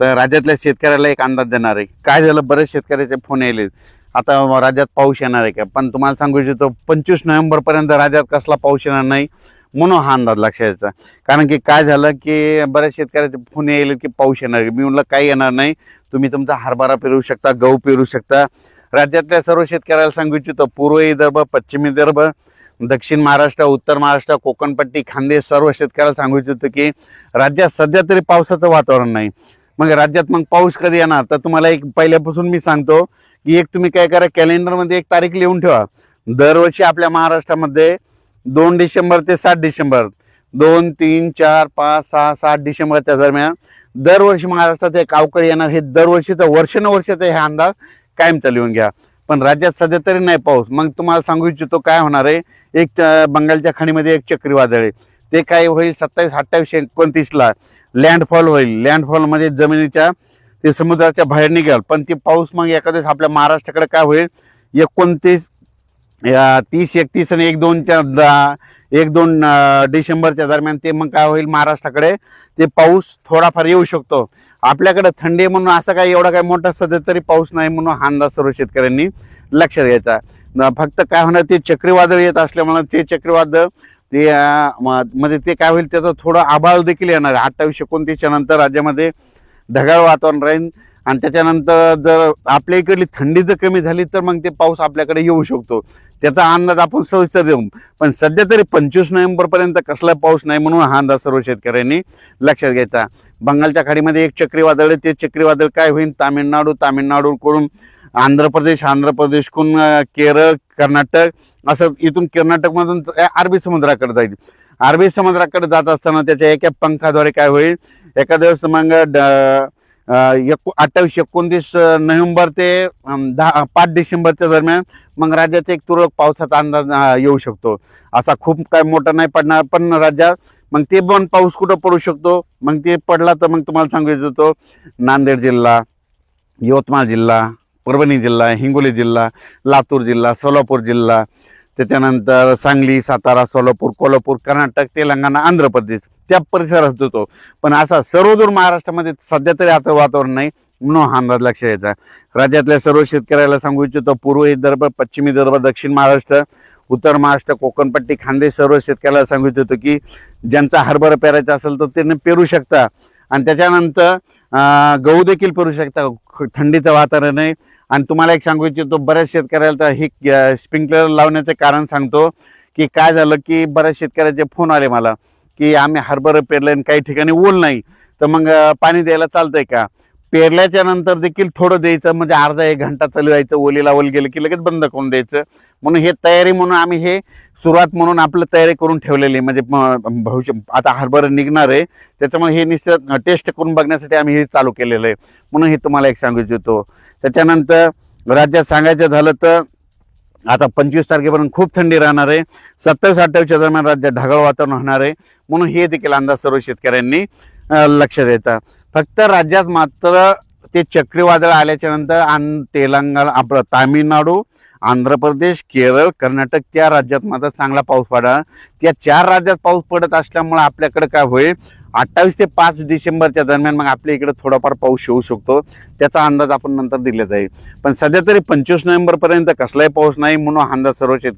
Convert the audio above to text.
तर राज्यातल्या शेतकऱ्याला एक अंदाज देणार आहे. काय झालं? बरेच शेतकऱ्याचे फोन यायले. आता राज्यात पाऊस येणार आहे का? पण तुम्हाला सांगू इच्छितो पंचवीस नोव्हेंबरपर्यंत राज्यात कसला पाऊस येणार नाही म्हणून हा अंदाज लक्षात यायचा. कारण की काय झालं की बऱ्याच शेतकऱ्याचे फोन यायले की पाऊस येणार आहे. मी म्हटलं काही येणार नाही. तुम्ही तुमचा हरभरा पेरू शकता गहू पेरू शकता. राज्यातल्या सर्व शेतकऱ्याला सांगू इच्छितो पूर्व विदर्भ पश्चिम विदर्भ दक्षिण महाराष्ट्र उत्तर महाराष्ट्र कोकणपट्टी खांदे सर्व शेतकऱ्याला सांगू इच्छितो की राज्यात सध्या तरी पावसाचं वातावरण नाही. मग राज्यात मग पाऊस कधी येणार? तर तुम्हाला एक पहिल्यापासून मी सांगतो की एक तुम्ही काय करा कॅलेंडरमध्ये एक तारीख लिहून ठेवा. दरवर्षी आपल्या महाराष्ट्रामध्ये दोन डिसेंबर ते सात डिसेंबर दोन तीन चार पाच सहा सात डिसेंबरच्या दरम्यान दरवर्षी महाराष्ट्रात एक अवकाळी येणार. हे दरवर्षीचं वर्षानुवर्षाचा हे अंदाज कायमचा लिहून घ्या. पण राज्यात सध्या तरी नाही पाऊस. मग तुम्हाला सांगू इच्छितो काय होणार आहे? एक बंगालच्या खाडीमध्ये एक चक्रीवादळ आहे. ते काय होईल सत्तावीस अठ्ठावीस एकोणतीसला लँडफॉल होईल. लँडफॉलमध्ये म्हणजे जमिनीच्या ते समुद्राच्या बाहेर निघेल. पण ते पाऊस मग एखाद्याच आपल्या महाराष्ट्राकडे काय होईल? एकोणतीस या तीस एकतीस आणि एक दोनच्या एक दोन डिसेंबरच्या दरम्यान ते मग काय होईल महाराष्ट्राकडे? ते पाऊस थोडाफार येऊ शकतो. आपल्याकडे थंडी म्हणून असं काही एवढा काही मोठा सध्या तरी पाऊस नाही म्हणून हा अंदाज सर्व शेतकऱ्यांनी लक्षात घ्यायचा. फक्त काय होणार ते चक्रीवादळ येत असल्यामुळे ते चक्रीवादळ ते म- मध्ये ते काय होईल त्याचं थोडं आभाळ देखील येणार आहे. अठ्ठावीसशे एकोणतीसच्या नंतर राज्यामध्ये ढगाळ वातावरण राहील. आणि त्याच्यानंतर जर आपल्या इकडली थंडी जर कमी झाली तर मग ते पाऊस आपल्याकडे येऊ शकतो. त्याचा अंदाज आपण सविस्तर देऊ. पण सध्या तरी पंचवीस नोव्हेंबरपर्यंत कसला पाऊस नाही म्हणून हा अंदाज सर्व शेतकऱ्यांनी लक्षात घ्यायचा. बंगालच्या खाडीमध्ये एक चक्रीवादळ आहे ते चक्रीवादळ काय होईल तामिळनाडू तामिळनाडूकडून आंध्र प्रदेश आंध्र प्रदेशकडून केरळ कर्नाटक असं इथून कर्नाटकमधून अरबी समुद्राकडे जाईल. अरबी समुद्राकडे जात असताना त्याच्या एका पंखाद्वारे काय होईल? एखाद्या वेळेस मग ड- अठ्ठावीस एकोणतीस नोव्हेंबर ते दहा पाच डिसेंबरच्या दरम्यान मग राज्यात एक तुरळक पावसाचा अंदाज येऊ शकतो. असा खूप काय मोठा नाही पडणार पण राज्यात मग ते पण पाऊस कुठं पडू शकतो? मग ते पडला तर मग तुम्हाला सांगू इच्छितो नांदेड जिल्हा यवतमाळ जिल्हा परभणी जिल्हा हिंगोली जिल्हा लातूर जिल्हा सोलापूर जिल्हा त्याच्यानंतर सांगली सातारा सोलापूर कोल्हापूर कर्नाटक तेलंगणा आंध्र प्रदेश त्या परिसरात होतो. पण असा सर्वदूर महाराष्ट्रामध्ये सध्या तरी आता वातावरण नाही म्हणून हा अंदाज लक्ष यायचा राज्यातल्या सर्व शेतकऱ्याला सांगू इच्छितो पूर्व विदर्भ पश्चिम विदर्भ दक्षिण महाराष्ट्र उत्तर महाराष्ट्र कोकणपट्टी खांदे सर्व शेतकऱ्याला सांगू इच्छितो की ज्यांचा हरभरा पेरायचा असेल तर त्यांनी पेरू शकता. आणि त्याच्यानंतर गहू देखील पेरू शकता. थंडीचं वातावरण आहे. आणि तुम्हाला एक सांगू इच्छितो बऱ्याच शेतकऱ्याला तर हे स्प्रिंकलर लावण्याचं कारण सांगतो की काय झालं की बऱ्याच शेतकऱ्याचे फोन आले मला की आम्ही हरभरं पेरलं आणि काही ठिकाणी ओल नाही. तर मग पाणी द्यायला चालतंय का? पेरल्याच्या नंतर देखील थोडं द्यायचं म्हणजे अर्धा एक घंटा चालवायचं ओलीला ओल गेलं की लगेच बंद करून द्यायचं. म्हणून हे तयारी म्हणून आम्ही हे सुरुवात म्हणून आपलं तयारी करून ठेवलेली आहे. म्हणजे भविष्य आता हरभरा निघणार आहे. त्याच्यामुळे हे निश्चित टेस्ट करून बघण्यासाठी आम्ही हे चालू केलेलं आहे. म्हणून हे तुम्हाला एक सांगू इच्छितो. त्याच्यानंतर राज्यात सांगायचं झालं तर आता पंचवीस तारखेपर्यंत खूप थंडी राहणार आहे. सत्तावीस अठ्ठावीसच्या दरम्यान राज्यात ढगाळ वातावरण होणार आहे. म्हणून हे देखील अंदाज सर्व शेतकऱ्यांनी लक्ष लक्षात फक्त राज्यात मात्र ते चक्रीवादळ आल्याच्यानंतर आणि तेलंगणा आपलं तामिळनाडू आंध्र प्रदेश केरळ कर्नाटक त्या राज्यात मात्र चांगला पाऊस पडणार त्या चार राज्यात पाऊस पडत असल्यामुळे आपल्याकडे काय होईल? अठ्ठावीस ते पाच डिसेंबरच्या दरम्यान मग आपल्या इकडे थोडाफार पाऊस येऊ शकतो. त्याचा अंदाज आपण नंतर दिला जाईल. पण सध्या तरी पंचवीस नोव्हेंबरपर्यंत कसलाही पाऊस नाही म्हणून हा अंदाज सर्व शेतकरी